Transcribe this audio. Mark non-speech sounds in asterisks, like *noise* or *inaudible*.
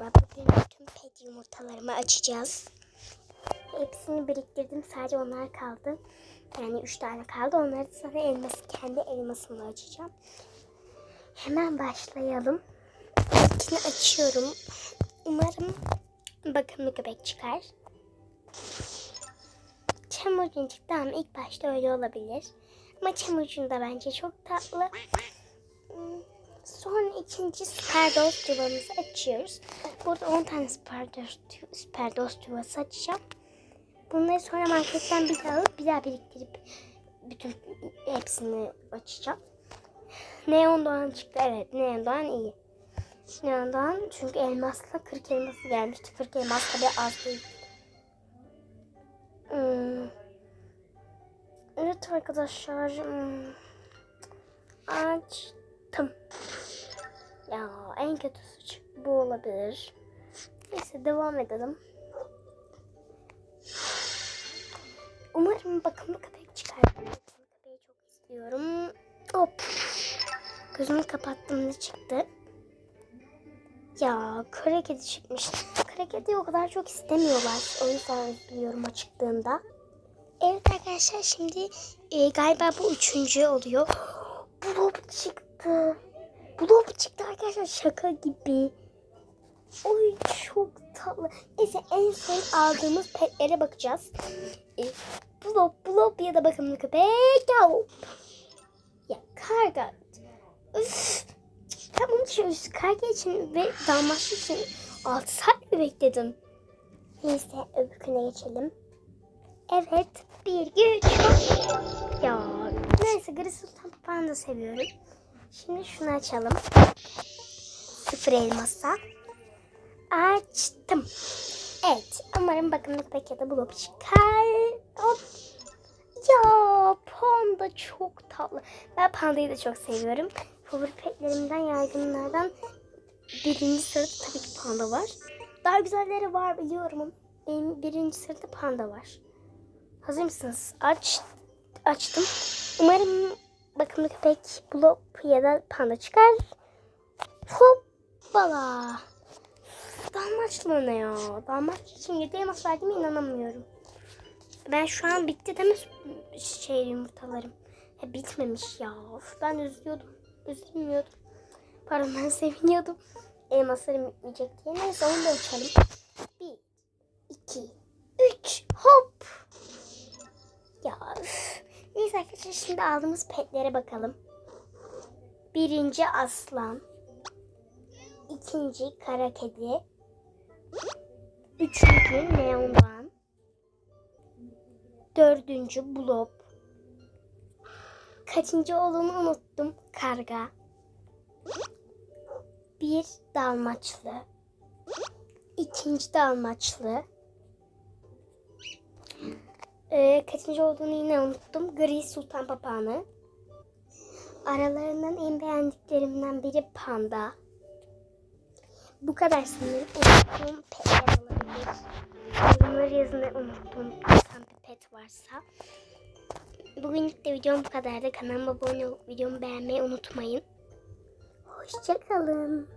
Bugün bütün pet yumurtalarımı açacağız. Hepsini biriktirdim. Sadece onlar kaldı. Yani üç tane kaldı. Onları sonra elması, kendi elmasımla açacağım. Hemen başlayalım. İlkini açıyorum. Umarım bakımlı köpek çıkar. Çamurcun çıktı ama ilk başta öyle olabilir. Ama çamurcun da bence çok tatlı. Sonra ikinci süper dost yuvamızı açıyoruz. Burada 10 tane süper dost, süper dost yuvası açacağım. Bunları sonra marketten bir daha alıp bir daha biriktirip bütün hepsini açacağım. Neon Doğan çıktı. Evet Neon Doğan iyi. Neon Doğan çünkü elmasla 40 elması gelmişti. 40 elmas tabi az değil. Hmm. Evet arkadaşlar. Hmm. Açtım. Kötüsü çık- bu olabilir. Neyse devam edelim. Umarım bakımlı köpek çıkar. Bakımlı köpeği çok istiyorum. Hop. Gözümü kapattım ne çıktı? Ya kara kedi çıkmış. Kara kedi o kadar çok istemiyorlar. O yüzden üzülüyorum o çıktığında. Evet arkadaşlar şimdi e, galiba bu üçüncü oluyor. *gasps* Blob çıktı. Blob çıktı arkadaşlar şaka gibi. Oy çok tatlı. Neyse en son aldığımız petlere bakacağız. E, blob, blob ya da bakımlı köpek. Ya, ya karga. Üf. Tamam için karga için ve dalmaçlı için 6 saat mi bekledim? Neyse öbürküne geçelim. Evet. Bir, iki, üç. hop. Ya neyse Gri Sultan Papağan'ı da seviyorum. Şimdi şunu açalım. Sıfır elmasa. Açtım. Evet. Umarım bakımlı köpek ya da blok çıkar. Hop. Ya panda çok tatlı. Ben pandayı da çok seviyorum. Favori petlerimden yaygınlardan birinci sırada tabii ki panda var. Daha güzelleri var biliyorum benim birinci sırada panda var. Hazır mısınız? Aç, açtım. Umarım bakımlı köpek, blop ya da panda çıkar. Hoppala. Dalmaçlı ne ya? Dalmaçlı için yedi elmas verdiğime inanamıyorum. Ben şu an bitti değil mi şey yumurtalarım? He, bitmemiş ya. Of, ben üzülüyordum. Üzülmüyordum. Pardon ben *laughs* seviniyordum. Elmaslarım bitmeyecek diye. Neyse onu da açalım. Bir, iki, üç, hop. Ya. Neyse arkadaşlar şimdi aldığımız petlere bakalım. Birinci aslan. ikinci kara kedi. Üçüncü neon doğan. Dördüncü blob. Kaçıncı olduğunu unuttum. Karga. Bir dalmaçlı. İkinci dalmaçlı. Ee, kaçıncı olduğunu yine unuttum. Gri Sultan Papağanı. Aralarından en beğendiklerimden biri panda. Bu kadar sanırım unuttuğum petler olabilir. Yorumları yazmayı unuttuğum bir pet varsa. Bugünlük de videom bu kadardı. Kanalıma abone olup videomu beğenmeyi unutmayın. Hoşçakalın.